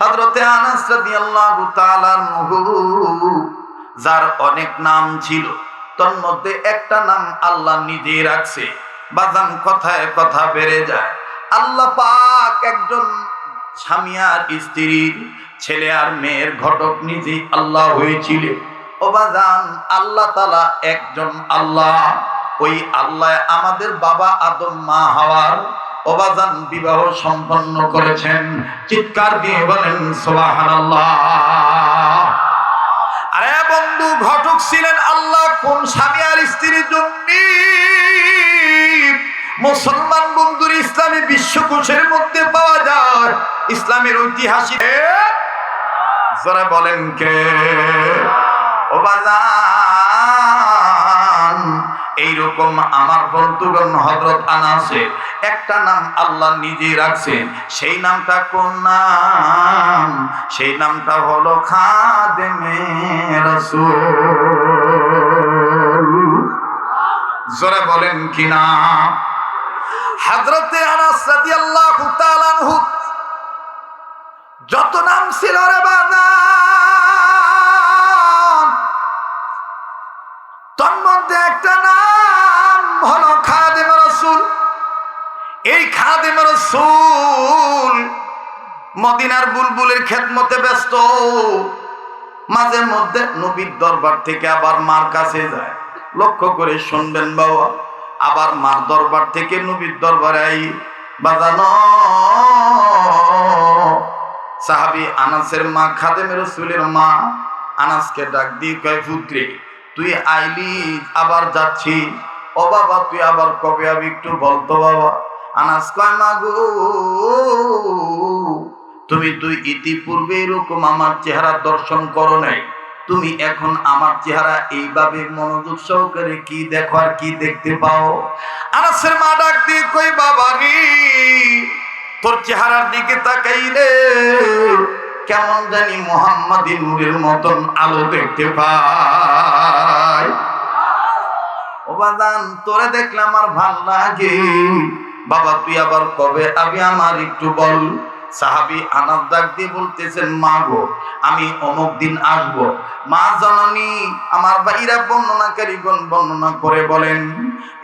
হযরতে আনাস রাদিয়াল্লাহু তাআলা যার অনেক নাম ছিল, তোর মধ্যে একটা নাম আল্লাহ নিজেই রাখছে। বাজান কথায় কথা বেড়ে যায়, আল্লাহ পাক একজন স্বামী আর স্ত্রীর ছেলে আর মেয়ের ঘটক নিজেই আল্লাহ হয়েছিল ও বাজান, আল্লাহ তালা একজন আল্লাহ, ওই আল্লাহ আমাদের বাবা আদম মা হাওয়ার অবাজান বিবাহ সম্পন্ন করেছেন। চিৎকার দিয়ে বলেন সোহানাল্লাহ আরে বন্ধু, ঘটক ছিলেন আল্লাহ, কোন স্বামী আর স্ত্রীর জন্য? মুসলমান বন্ধুর ইসলামী বিশ্বকোষের মধ্যে পাওয়া যায়, ইসলামের ঐতিহাসিক। যারা বলেন কে? ও বাজান এইরকম আমার বন্ধুগণ হজরত আনাসের একটা নাম আল্লাহ নিজে রাখছেন। সেই নামটা কোন নাম? সেই নামটা হলো খাদেমে রসুল। জোরে বলেন কি না হজরতে আনাস রাদিয়াল্লাহু তাআলা যত নাম ছিল রে বাজান। তোর মধ্যে একটা নাম হলো এই খাদেম রসুল মদিনার বুলবুলের খেদমতে ব্যস্ত। মাঝে মধ্যে নবীর দরবার থেকে আবার মার কাছে যায়। লক্ষ্য করে শুনবেন বাবা, আবার মার দরবার থেকে নবীর দরবারে আই বাজানো। সাহাবি আনাসের মা, খাদেম রসুলের মা আনাসকে ডাক দিয়ে কয় পুত্রে তুই আইলি, আবার যাচ্ছি। ও বাবা, তুই আবার কবে আবি একটু বলতো বাবা। আনাস কয় মা গো তুমি তুই ইতিপূর্বে এরকম আমার চেহারা দর্শন করো নাই। তুমি এখন আমার চেহারা এইভাবে মনোযোগ সহকারে কি দেখো আর কি দেখতে পাও? আনাসের মা ডাক দিয়ে কই বাবা রে, তোর চেহারার দিকে তাকাইলে কেমন জানি মোহাম্মদী নূরের মতন আলো দেখতে পাই। ও বাদান তোরে দেখলে আমার ভালো লাগে। বাবা, তুই আবার কবে? আমি আমার একটু বল। সাহাবি আনাস ডাক দিয়ে বলতেছেন, মা গো, আমি অমুক দিন আসব। মা জননী আমার ভাইরা বর্ণনাকারীগণ বর্ণনা করে বলেন,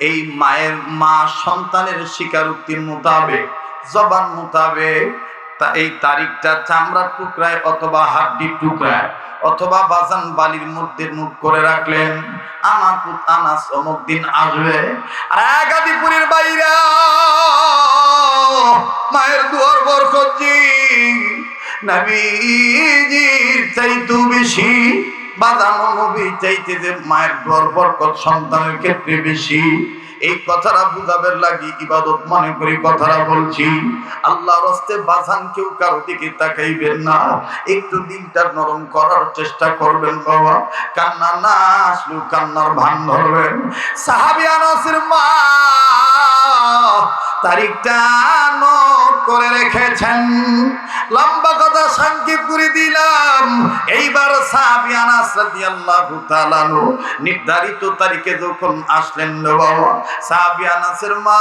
এই মায়ের মা সন্তানের স্বীকারোক্তির মোতাবেক, জবান মোতাবেক, তা এই তারিখটা চামড়ার টুকরায় অথবা হাড্ডির টুকরায় অথবা বাজান বালির মধ্যে মুখ করে রাখলেন। আমার পুত আনাস অমুক দিন আসবে। আর একাধিপুরের বাইরা মায়ের দুয়ার বরকজি নবীজির চাইতু বেশি বাদানো নবী চাইতে যে মায়ের দুয়ার বরকত সন্তানের ক্ষেত্রে বেশি। এই কথাটা বুঝাবের লাগি ইবাদত মনে করি কথাটা বলছি। আল্লাহ রস্তে বাজান কেউ কারও দিকে তাকাইবেন না। একটু দিলটা নরম করার চেষ্টা করবেন বাবা। কান্না না আসলো কান্নার ভান ধরবেন। সাহাবি আনাসের মা তারিখটা নোট করে রেখেছেন। লম্বা কথা করে দিলাম। এইবার নির্ধারিত তারিখে যখন আসলেন বাবা মা,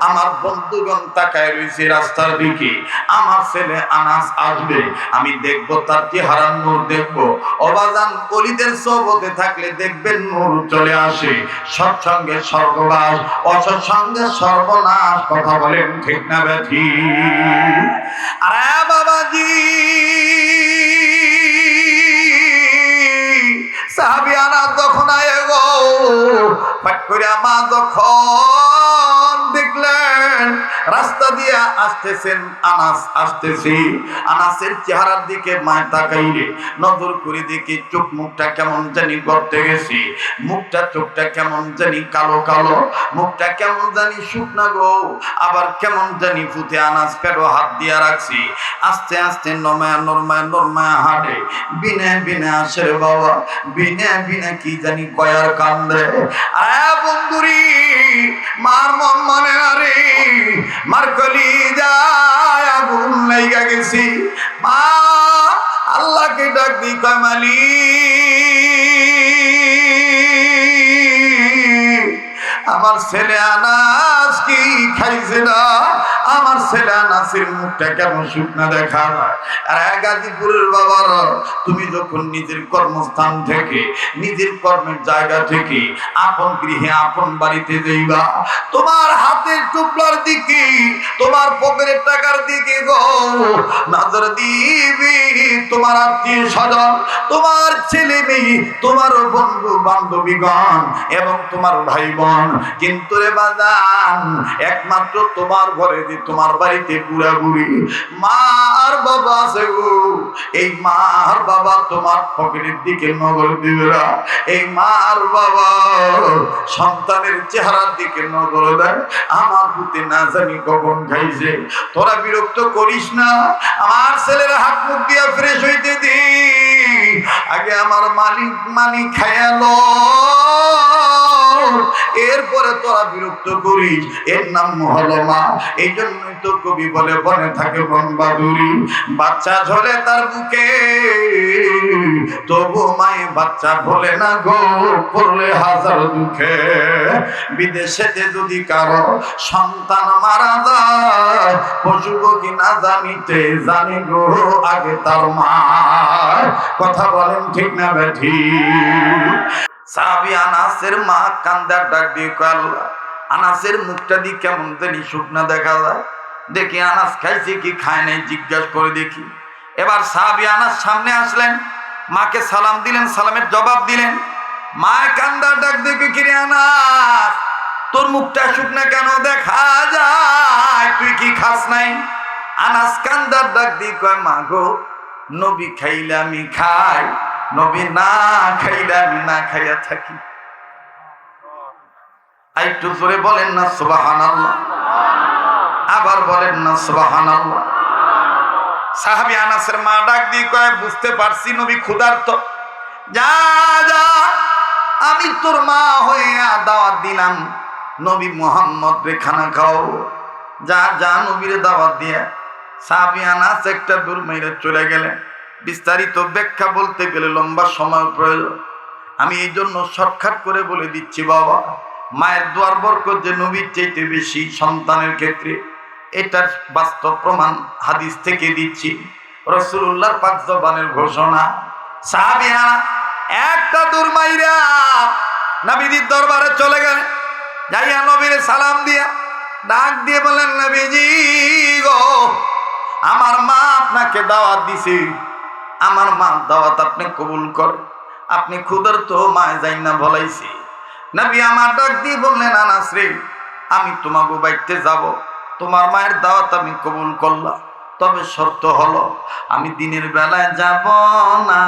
আমার বন্ধুগণ তাকায় রয়েছে রাস্তার দিকে। আমার ছেলে আনাস আসবে, আমি দেখব তার চেহারার নূর দেখব। অবাজান কলিদের সবতে থাকলে দেখবেন নূর চলে আসে। সৎসঙ্গে স্বর্গবাস, অসৎসঙ্গে সর্বনাশ কথা বলেন, ঠিক না ব্যাধি? আরে বাবাজি সাহাবি আনাস যখন আয়ে গো, ফাট করে মা যখন দেখলেন রাস্তা দিয়ে আসতেছেন আনাস, আসতেছি। আনাসের চেহারার দিকে মায় তাকাইলে নজর করে দেখি চোখ মুখটা কেমন জানি গড়তে গেছি। মুখটা, চোখটা কেমন জানি কালো কালো। মুখটা কেমন জানি শুকনা গো। আবার কেমন জানি ফুতে আনাস পেটো হাত দিয়া রাখছি। আস্তে আস্তে নমায়া, নরমায়া নরমায়া হাঁটে। বিনে বিনে আসে বাবা, বিনে বিনে কি জানি কয়ার কান্দে। আরে বন্ধুরি, মার মন মানে আরে মার কলি যায় আগুন লাইগা গেছি। মা, আল্লাহকে ডাক দি কমালি আমার ছেলে আনাজ কি খাইছে না? আমার ছেলে নাসির মুখটা কেমন শুকনা দেখা আর গাজীপুরের বাবার, তুমি যখন নিজের কর্মস্থান থেকে, নিজের কর্মের জায়গা থেকে আপন গৃহে, আপন বাড়িতে যাইবা, তোমার হাতের টুকলার দিকে, তোমার পকেটের টাকার দিকে গো, নজর দিবি তোমার আত্মীয় স্বজন, তোমার ছেলে মেয়ে, তোমার বন্ধু বান্ধবীগণ এবং তোমার ভাই বোন কিন্তু রে বাজান, একমাত্র তোমার ঘরে তোমার বাড়িতে বুড়া বুড়ি মা আর বাবা আছে গো। এই মা আর বাবা তোমার পকেটের দিকে নজর দিবে এই মা আর বাবা সন্তানের চেহারার দিকে নজর দেয়। আমার পুতে না জানি কখন খাইছে। তোরা বিরক্ত করিস না। আমার ছেলের হাত মুখ দিয়া ফ্রেশ হইতে দি। আগে আমার মালিক মানি খায়ালো এরপরে তোরা বিরক্ত করিস। এর নাম হলো মা এই জন্যই তো কবি বলে, বনে থাকে বন বাদুরি। বাচ্চা ঝরে তার বুকে তবু মায়ে বাচ্চা ভোলে না গো, পড়লে হাজার দুঃখে। বিদেশেতে যদি কারও সন্তান মারা যায় পশু কি না জানিতে জানি গো, আগে তার মা। কথা বলেন ঠিক না বেঠি সাহাবি আনাসের মা কান্দার ডাক দিয়ে আল্লাহ, আনাসের মুখটা দিয়ে কেমন জানি শুকনা দেখা যায়। দেখি আনাস খাইছে কি খায় নাই, জিজ্ঞাসা করে দেখি। এবার সাহাবি আনাস সামনে আসলেন, মাকে সালাম দিলেন, সালামের জবাব দিলেন। মা কান্দার ডাক দেখে, কিরে আনাস, তোর মুখটা শুকনা কেন দেখা যায়? তুই কি খাস নাই? আনাস কান্দার ডাক দিয়ে কয়, মা গো, নবী খাইলে আমি খাই। নবী না খাইলে আমি না খাইয়া থাকি। একটু জোরে বলেন না সুবাহান আবার বলেন না সুবাহান সাহাবি আনাসের মা ডাক দিয়ে কয়, বুঝতে পারছি নবী ক্ষুধার্ত। যা যা, আমি তোর মা হয়ে দাওয়াত দিলাম। নবী মোহাম্মদ রে খানা খাও। যা যা নবীর দাওয়াত দিয়ে। সাহাবি আনাস একটা দূর মেরে চলে গেলেন। বিস্তারিত ব্যাখ্যা বলতে গেলে লম্বা সময় প্রয়োজন। আমি এই জন্য শর্টকাট করে বলে দিচ্ছি, বাবা। মায়ের দোয়ার বরকত যে নবীর চাইতে বেশি সন্তানের ক্ষেত্রে, এটার বাস্তব প্রমাণ হাদিস থেকে দিচ্ছি। রসুল্লাহর পাক জবানের ঘোষণা সাহাবিয়া একটা দূর মাইরা নবীজির দরবারে চলে গেলেন। যাইয়া নবীর সালাম দিয়া ডাক দিয়ে বলেন নবীজি গো, আমার মা আপনাকে দাওয়াত দিছে। আমার মা দাওয়াত আপনি কবুল কর। আপনি খুদর তো মায় যাই না বলাইছি নবী আমার ডাক দিয়ে বললেন, আনাস রে, আমি তোমাকে বাইতে যাব। তোমার মায়ের দাওয়াত আমি কবুল করলাম। তবে শর্ত হলো, আমি দিনের বেলায় যাব না।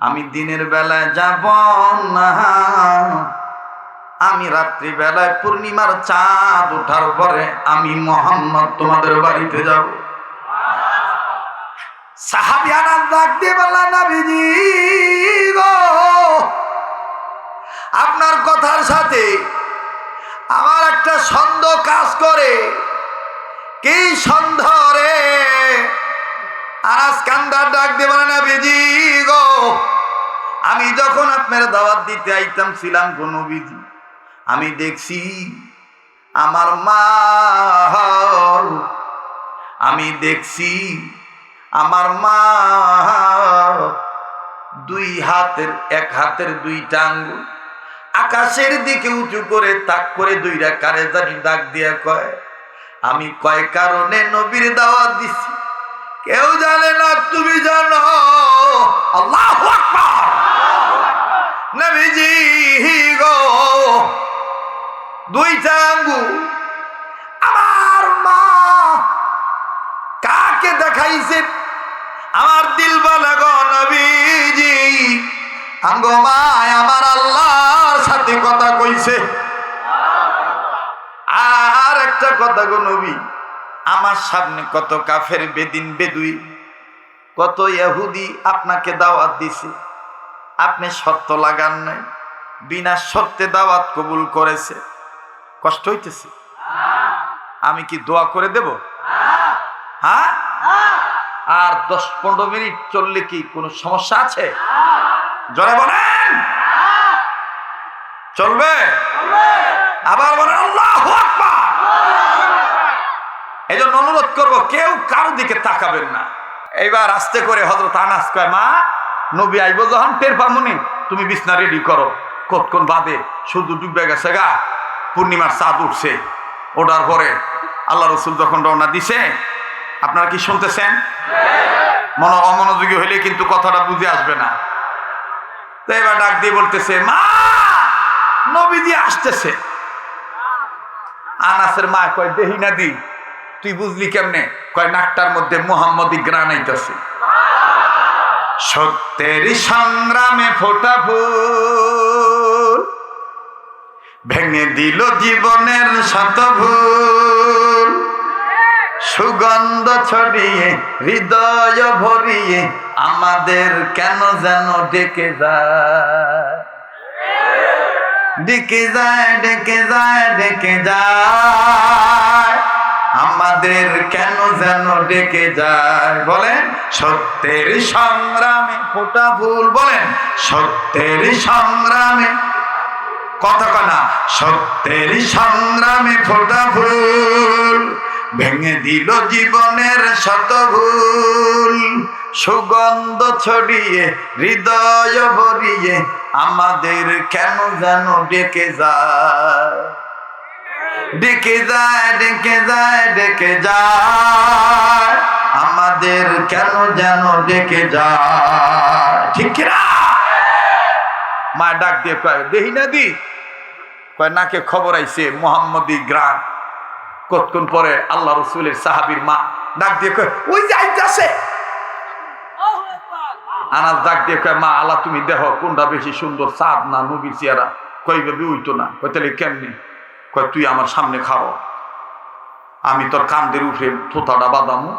আমি দিনের বেলায় যাব না। আমি রাত্রি বেলায় পূর্ণিমার চাঁদ ওঠার পরে আমি মোহাম্মদ তোমাদের বাড়িতে যাব। ডাক গো, আপনার কথার সাথে আমার একটা সন্দেহ কাজ করে। কি সন্দেহ রে? আনাস কান্দার ডাক দিয়ে বলে নবীজি গো, আমি যখন আপনার দাওয়াত দিতে আইতাম, ছিলাম গো নবীজি। আমি দেখছি আমার মা, আমি দেখছি আমার মা দুই হাতের, এক হাতের দুইটা আঙ্গুল, আকাশের দিকে উঁচু করে তাক করে দুইটা কারে জানি ডাক দিয়া কয়, আমি কয় কারণে নবীর দাওয়াত দিছি? কেউ জানে না, তুমি জানো? আল্লাহ নবীজি গো আমার মা কাকে দেখাইছে? আমার দিল বলে গো নবীজি। আঙ্গ মায় আমার আল্লাহর সাথে কথা কইছে। আর একটা কথা গো নবী, আমার সামনে কত কাফের বেদিন বেদুই, কত ইহুদি আপনাকে দাওয়াত দিছে। আপনি শর্ত লাগান নাই, বিনা শর্তে দাওয়াত কবুল করেছে। কষ্ট হইতেছে? আমি কি দোয়া করে দেব? হ্যাঁ? আর দশ পনেরো মিনিট চললে কি কোনো সমস্যা আছে? জনে বলেন। চলবে? আবার বলেন, আল্লাহ অনুরোধ করব, কেউ কারও দিকে তাকাবেন না। এইবার আস্তে করে হজরত আনাস কয়, মা, নবী আইব যখন টের পামুনি তুমি বিছনা রেডি করো। কতক্ষণ বাদে শুধু ডুববে গেছে গা, পূর্ণিমার চাঁদ উঠছে। ওঠার পরে আল্লাহ রসুল যখন রওনা দিছে আপনারা কি শুনতেছেন? মন অমনোযোগী হইলে কিন্তু কথাটা বুঝে আসবে না। তো এবার ডাক দিয়ে বলতেছে, মা নবী দিয়ে আসতেছে। আনাসের মা কয়, দেহি না দি, তুই বুঝলি কেমনে? কয়, নাকটার মধ্যে মোহাম্মদী গ্রান আইতাছে। সত্যের সংগ্রামে ফোটা ফুল, ভেঙে দিল জীবনের শত ভুল। সুগন্ধ ছড়িয়ে, হৃদয় ভরিয়ে, আমাদের কেন যেন ডেকে যায়? ডেকে যায় ডেকে যায় ডেকে যায়। আমাদের কেন যেন ডেকে যায়? বলেন, সত্যের সংগ্রামে ফোটা ভুল, বলেন, সত্যের সংগ্রামে কথা কনা সত্যের সংগ্রামে ফোটা ভুল। ভেঙে দিল জীবনের শত ভুল সুগন্ধ ছড়িয়ে, হৃদয় ভরিয়ে, আমাদের কেন যেন ডেকে যায়? ডেকে যায় ডেকে যায় ডেকে যায়। আমাদের কেন যেন ডেকে যায়? ঠিক মা ডাক দিয়ে কয়, দেহি না দি কয়, নাকে খবর আইছে, মোহাম্মদী গ্রাম। কতক্ষণ পরে আল্লাহ রসুলের সাহাবির মা ডাক দিয়ে কয়, ওই যে আইতাছে আনাজ ডাক দিয়ে কয়, মা, আল্লাহ তুমি দেখো কোনটা বেশি সুন্দর, সাদ না নবীর চেয়ারা কই ভাবে উইতো না। কয়, তাহলে কেমনি? কয়, তুই আমার সামনে খাও আমি তোর কান্দের উঠে থোতাটা বাঁধামো।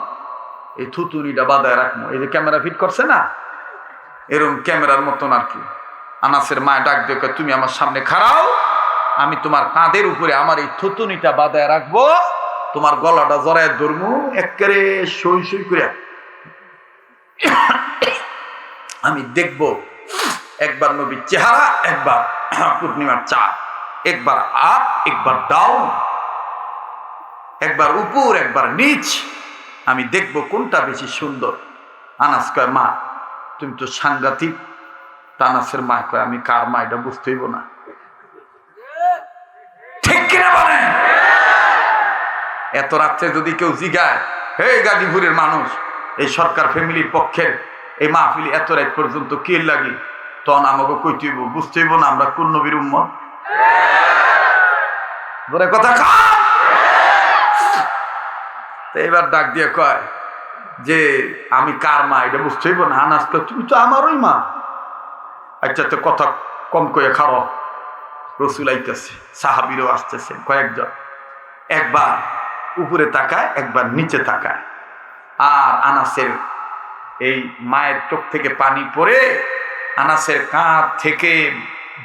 এই থুতুনিটা বাঁধায় রাখব এই যে ক্যামেরা ফিট করছে না এরকম ক্যামেরার মতন আর কি। আনাসের মায় ডাক দিয়ে তুমি আমার সামনে খাড়াও। আমি তোমার কাঁধের উপরে আমার এই থুতুনিটা বাঁধায় রাখব। তোমার গলাটা জড়ায় ধরমু একেবারে সই সই করে। আমি দেখব, একবার নবীর চেহারা, একবার পূর্ণিমার চাঁদ, একবার আপ, একবার ডাউন, একবার উপর, একবার নিচ। আমি দেখব কোনটা বেশি সুন্দর। আনাস কয়, মা, তুমি তো সাংঘাতিক। তানাসের মা কয়, আমি কার মা, এটা বুঝতে হইব না। কিনা বলেন এত রাত্রে যদি কেউ জিগায় হে গাজীপুরের মানুষ এই সরকার ফ্যামিলির পক্ষের এই মাহফিল এত রাত পর্যন্ত কে লাগি? তখন আমাকে কইতে হইব বুঝতে হইব না আমরা কোন নবীর উম্মত? ধরে কথা এবার ডাক দিয়ে কয় যে আমি কার মা এটা বুঝতে হইব না কয়, তুমি তো আমারই মা। আচ্ছা তো কথা কম করে খারো। রসুল আইতেছে, সাহাবিরও আসতেছে, কয়েকজন। একবার উপরে তাকায়, একবার নিচে তাকায়। আর আনাসের এই মায়ের চোখ থেকে পানি পড়ে আনাসের কাঁধ থেকে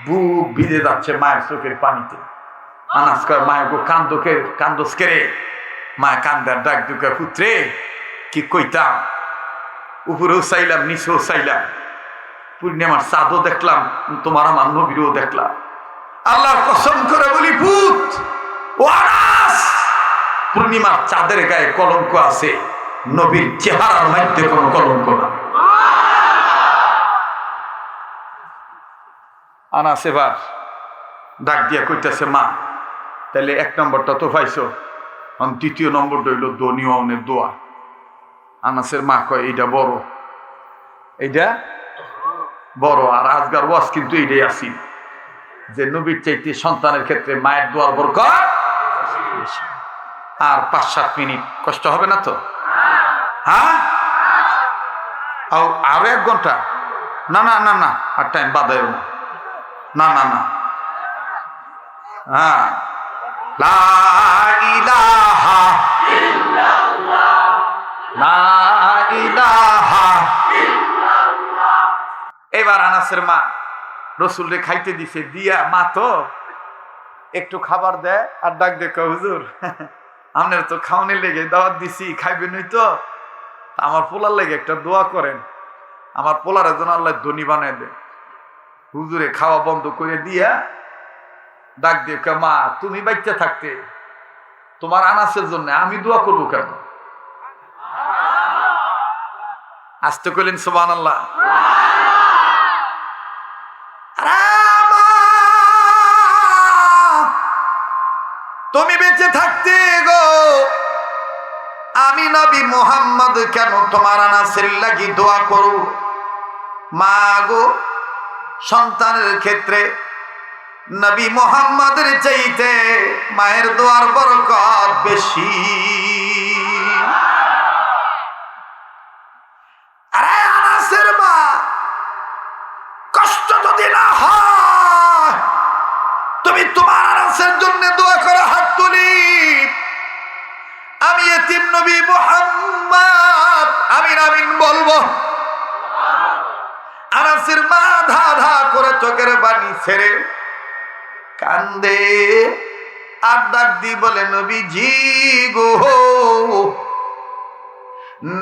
বুক ভিজে যাচ্ছে মায়ের চোখের পানিতে। আনাস কয় মায়ের গো কান্দকে কান্দস কেরে মায় কান্দার ডাক দুকে পুত্রে কি কইতাম? উপরেও চাইলাম নিচেও চাইলাম পূর্ণিমার চাঁদও দেখলাম, তোমার আমার নবীরও দেখলাম। আল্লাহর কসম করে বলি পুত ও আনাস পূর্ণিমার চাঁদের গায়ে কলঙ্ক আছে, নবীর চেহারার মধ্যে কোনো কলঙ্ক না। আনাস এবার, ডাক দিয়া কইতেছে, মা তাহলে এক নম্বরটা তো পাইছো? আর দ্বিতীয় নম্বরটা হইল দনীয় অনের দোয়া। আনাসের মা, কয় এইটা বড়। এইটা বড়, আর আজগার ওয়াজ কিন্তু এইটাই আসি যে নবীর চাইতে সন্তানের ক্ষেত্রে মায়ের দোয়ার বরকত। আর পাঁচ সাত মিনিট কষ্ট হবে না তো? হ্যাঁ? আরও এক ঘণ্টা? না না না না, আর টাইম বাদায় না। না না না। হ্যাঁ। লা এবার আনাসের মা রসুলরে খাইতে দিছে, দিয়া মা তো একটু খাবার দেয় আর ডাক দেখো হুজুর, আপনার তো খাওয়ানি লেগে দাওয়াত দিছি খাইবে নই তো। আমার পোলার লেগে একটা দোয়া করেন, আমার পোলার একজন আল্লাহ দনি বানাই দে হুজুরে খাওয়া বন্ধ করে দিয়া ডাক দিয়ে মা, তুমি বাইতে থাকতে, তোমার আনাসের জন্য আমি দোয়া করব কেন? আসতে কইলেন সোবান আল্লাহ তুমি বেঁচে থাকতে গো। আমি নবী মোহাম্মদ কেন তোমার আনাসের লাগি দোয়া করু? মা গো, সন্তানের ক্ষেত্রে নবী মোহাম্মদের চাইতে মায়ের দোয়ার বরকত বেশি। ছেড়ে কান্দে। আর ডাক দি বলে, নবীজি গো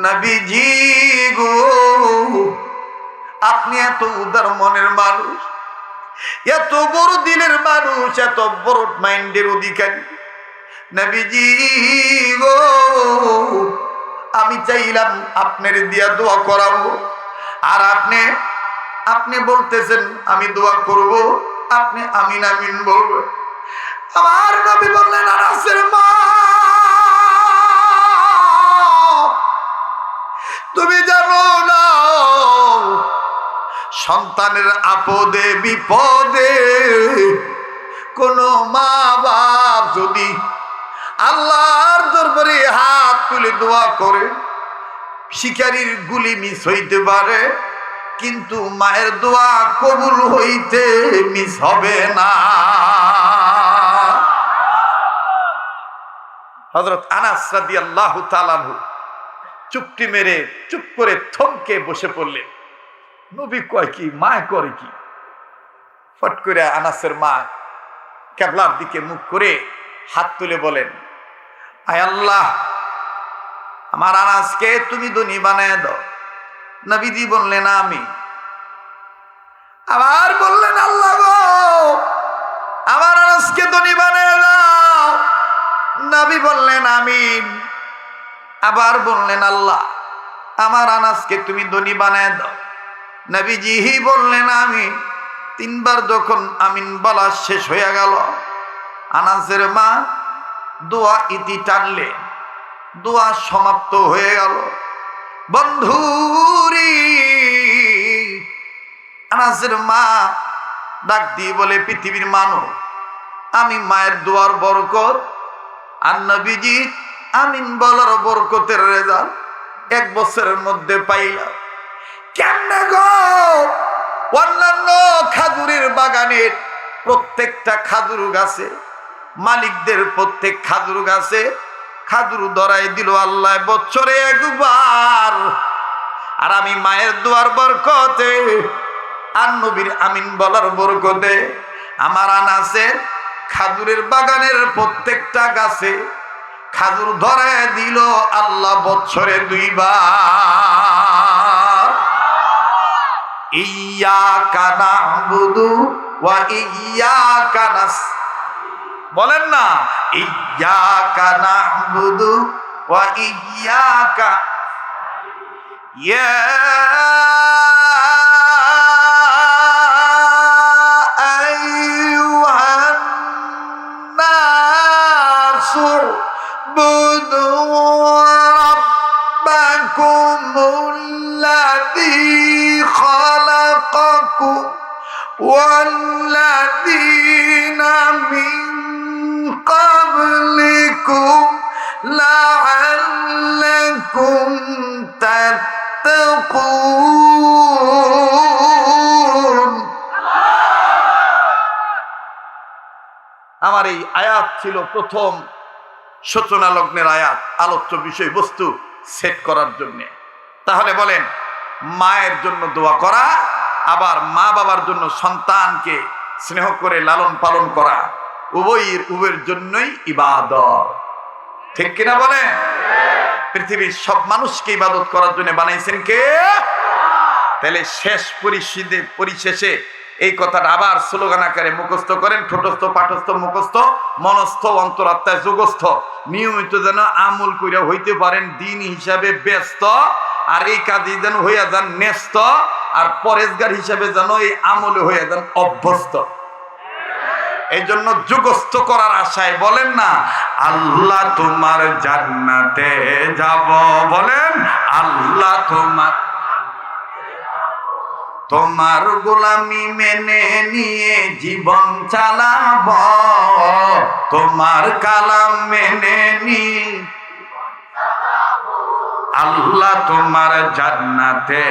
নবীজি গো, আপনি এত উদার মনের মানুষ, এত বড় দিলের মানুষ, এত বড় মাইন্ডের অধিকারী। নবীজি গো, আমি চাইলাম আপনার দিয়া দোয়া করাবো, আর আপনি আপনি বলতেছেন, আমি দোয়া করব, আপনি আমিন আমিন বলব আমার নবী বললেন আনাসের মা, তুমি জানো না, সন্তানের আপদে, বিপদে কোন মা বাপ যদি আল্লাহর দরবারে হাত তুলে দোয়া করে, শিকারীর গুলি মিস হইতে পারে কিন্তু মায়ের দোয়া কবুল হইতে মিস হবে না। হজরত আনাস আল্লাহ তালাহু চুপটি মেরে, চুপ করে থমকে বসে পড়লেন। নবী কয় কি মা করে কি? ফট করে আনাসের মা কেবলার দিকে মুখ করে হাত তুলে বলেন, আয় আল্লাহ, আমার আনাসকে তুমি ধনী বানায় দাও। নবীজি বললেন, আমি। আবার বললেন, আল্লাহ গো, আমার আনাসকে ধনী বানায় দাও। নবী বললেন আমিন আবার বললেন, আল্লাহ, আমার আনাসকে তুমি ধনী বানায় দাও। নবীজিহি বললেন, আমি। তিনবার যখন আমিন বলা শেষ হয়ে গেল, আনাসের মা দোয়া ইতি টানলে, দোয়া সমাপ্ত হয়ে গেল। বন্ধুরি, আনাসের মা ডাক দিয়ে বলে, পৃথিবীর মানুষ, আমি মায়ের দুয়ার বরকত, আর নবীজি আমিন বলার বরকতের রেজাল্ট এক বছরের মধ্যে পাইলাম। কেমনে গো? অন্যান্য খাজুরের বাগানের প্রত্যেকটা খাজুর গাছে, মালিকদের প্রত্যেক খাজুর গাছে খাজুর ধরাই দিল আল্লাহ বছরে একবার। আর আমি মায়ের দুয়ার বরকতে, আর নবীর আমিন বলার বরকতে, আমার আনাসে খাজুরের বাগানের প্রত্যেকটা গাছে খাজুর ধরায় দিল আল্লাহ বছরে দুইবার। ইয়া কানা বুধু ওয়া ইয়া কানাস বলেন না ইয়াকা নাহবুদু ওয়া ইয়াকা ইয়া আইয়ুহান নাসু বুদু খালাকাকুম والذين من قبلكم لعلكم تتقون আমার এই আয়াত ছিল প্রথম সূচনা লগ্নের আয়াত আলোচ্য বিষয়বস্তু সেট করার জন্য তাহলে বলেন মায়ের জন্য দোয়া করা আবার মা বাবার জন্য সন্তানকে স্নেহ করে লালন পালন করা উভয়ের উভয়ের জন্যই ইবাদত। ঠিক কিনা বলেন? পৃথিবীর সব মানুষকে ইবাদত করার জন্য বানাইছেন কে? তাহলে শেষ পরিষদে পরিশেষে এই কথাটা আবার স্লোগান আকারে মুখস্থ করেন, ঠোঁটস্থ, পাঠস্থ, মুখস্থ, মনস্থ, অন্তরাত্মায় যোগস্থ। নিয়মিত যেন আমল করিয়া হইতে পারেন, দিন হিসাবে ব্যস্ত, আর এই কাজই যেন হইয়া যান ন্যস্ত। আর পরেশগার হিসেবে যেন এই আমলে হয়ে যান অভ্যস্ত। এই জন্য যুগস্থ করার আশায় বলেন না, আল্লাহ তোমার জান্নাতে যাব। বলেন, আল্লাহ তোমার তোমার গোলামি মেনে নিয়ে জীবন চালাব। তোমার কালাম মেনে নিয়ে আল্লাহ তোমার জান্নাতে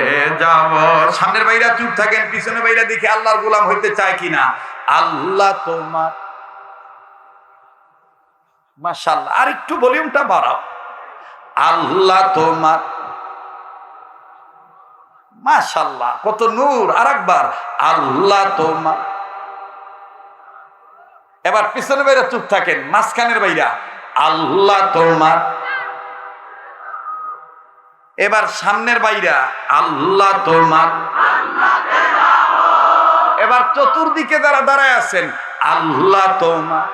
যাব। সামনের বাইরা চুপ থাকেন, পিছনে বাইরা দেখে আল্লাহর গোলাম হইতে চায় কিনা? আল্লাহ তোমার মাশাল্লাহ আর একটু ভলিউমটা বাড়াও। আল্লাহ তোমার মাশাল্লাহ কত নূর আর একবার আল্লাহ তোমার এবার পিছনে বাইরা চুপ থাকেন, মাঝখানের বাইরা। আল্লাহ তোমার এবার সামনের বাইরা, আল্লাহ তোমার। এবার চতুর্দিকে যারা দাঁড়ায় আছেন, আল্লাহ তোমার।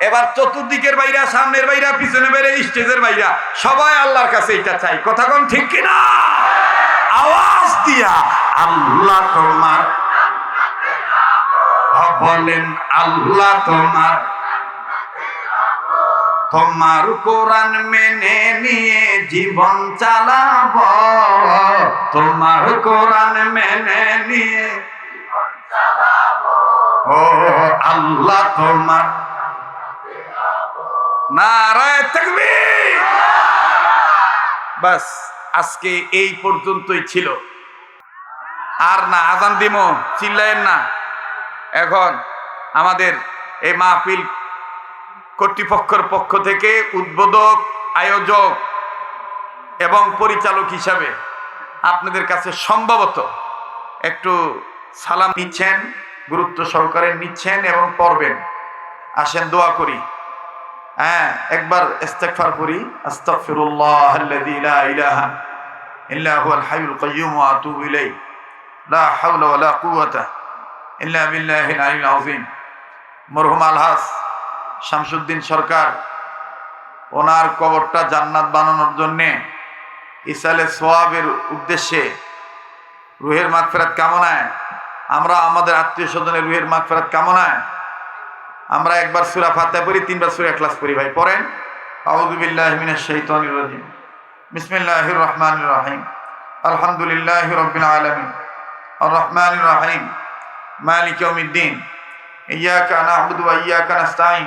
এবার চতুর্দিকের বাইরা, সামনের বাইরা পিছনে বাইরে, স্টেজের বাইরা, সবাই আল্লাহর কাছে এটা চাই। কথা কোন ঠিক কিনা? আওয়াজ দিয়া, আল্লাহ তোমার। বলেন, আল্লাহ তোমার। তোমার কোরআন মেনে নিয়ে জীবন চালাব। তোমার কোরআন মেনে নিয়ে ও আল্লাহ তোমার নারায় তাকবীর। বাস, আজকে এই পর্যন্তই ছিল। আর না, আজান দিমো, চিল্লায়েন না। এখন আমাদের এই মাহফিল কর্তৃপক্ষের পক্ষ থেকে উদ্বোধক, আয়োজক এবং পরিচালক হিসাবে আপনাদের কাছে সম্ভবত একটু সালাম নিচ্ছেন, গুরুত্ব সহকারে নিচ্ছেন এবং পড়বেন। আসেন, দোয়া করি। হ্যাঁ একবার ইস্তেগফার করি। আস্তাগফিরুল্লাহ আল্লাযী লা ইলাহা ইল্লা হুয়াল হাইয়ুল কাইয়্যুম ওয়া আতুবু ইলাইহি। লা হাওলা ওয়া লা কুওয়াতা ইল্লা বিল্লাহিল আলিয়্যিল আযীম। মরহুম আলহাস। শামসুদ্দিন সরকার, ওনার কবরটা জান্নাত বানানোর জন্যে ইসালে সোয়াবের উদ্দেশ্যে রুহের মাগফেরাত কামনায়, আমরা আমাদের আত্মীয় স্বজনের রুহের মাগফেরাত কামনায়, আমরা একবার সুরা ফাতে পড়ি, তিনবার সুরা ক্লাস করি ভাই, পড়েন? আউদুবিল্লাহমিনা শহীদানির রাজিম। বিসমিল্লাহ রহমান রাহিম। আলহামদুলিল্লাহ রবিন আলমিন। রহমান রাহিম। মালিক ইউমিদ্দিন ইয়াকা নাহবুদু ওয়া ইয়াকা নাস্তাইন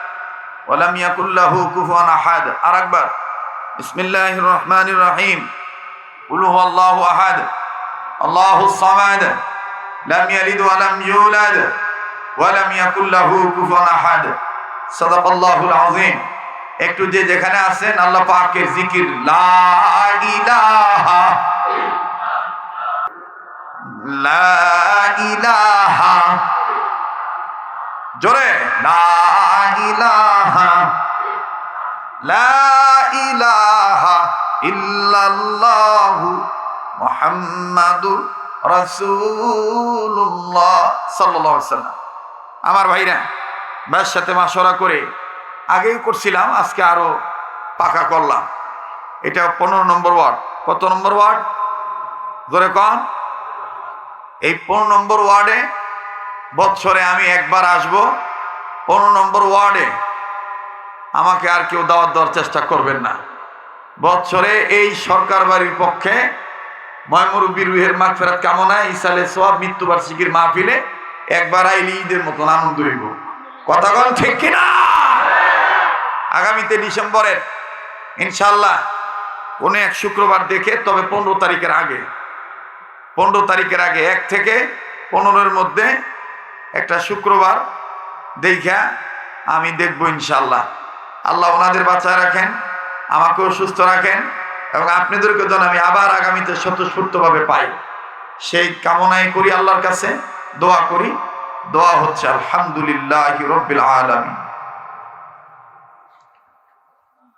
ولم يكن له كفوا احد اكبر بسم الله الرحمن الرحيم قل هو الله احد الله الصمد لم يلد ولم يولد ولم يكن له كفوا احد صدق الله العظيم একটু যে যেখানে আছেন আল্লাহ পাকের জিকির লা ইলাহা লা ইলাহা জোরে লা ইলাহা লা আমার ভাইরা, ভাইয়ের সাথে মাশওয়ারা করে আগেই করছিলাম, আজকে আরও পাকা করলাম। এটা পনেরো নম্বর ওয়ার্ড। কত নম্বর ওয়ার্ড? ধরে কন। এই পনেরো নম্বর ওয়ার্ডে বৎসরে আমি একবার আসব। পনেরো নম্বর ওয়ার্ডে আমাকে আর কেউ দাওয়াত দেওয়ার চেষ্টা করবেন না। বৎসরে এই সরকার বাড়ির পক্ষে ময়মুরব্বীর রুহের মাঠ ফেরাত কামনায় ইসালে সোয়াব মৃত্যুবার্ষিকীর মাহফিলে একবার আইলি ঈদের মতন আনন্দ হইব। কথা কন ঠিক কিনা? আগামীতে ডিসেম্বরের ইনশাল্লাহ কোনো এক শুক্রবার দেখে, তবে পনেরো তারিখের আগে, পনেরো তারিখের আগে, এক থেকে পনেরোর মধ্যে একটা শুক্রবার দেখা আমি দেখব ইনশাল্লাহ আল্লাহ ওনাদের বাঁচায় রাখেন আমাকেও সুস্থ রাখেন এবং আপনাদেরকে যেন আমি আবার আগামীতে স্বতঃস্ফূর্তভাবে পাই সেই কামনাই করি আল্লাহর কাছে দোয়া করি দোয়া হচ্ছে আলহামদুলিল্লাহ রব্বিল আলামিন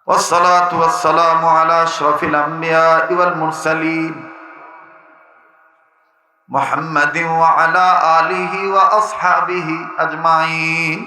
والصلاة والسلام على أشرف الأنبياء والمرسلين محمد وعلى آله وأصحابه أجمعين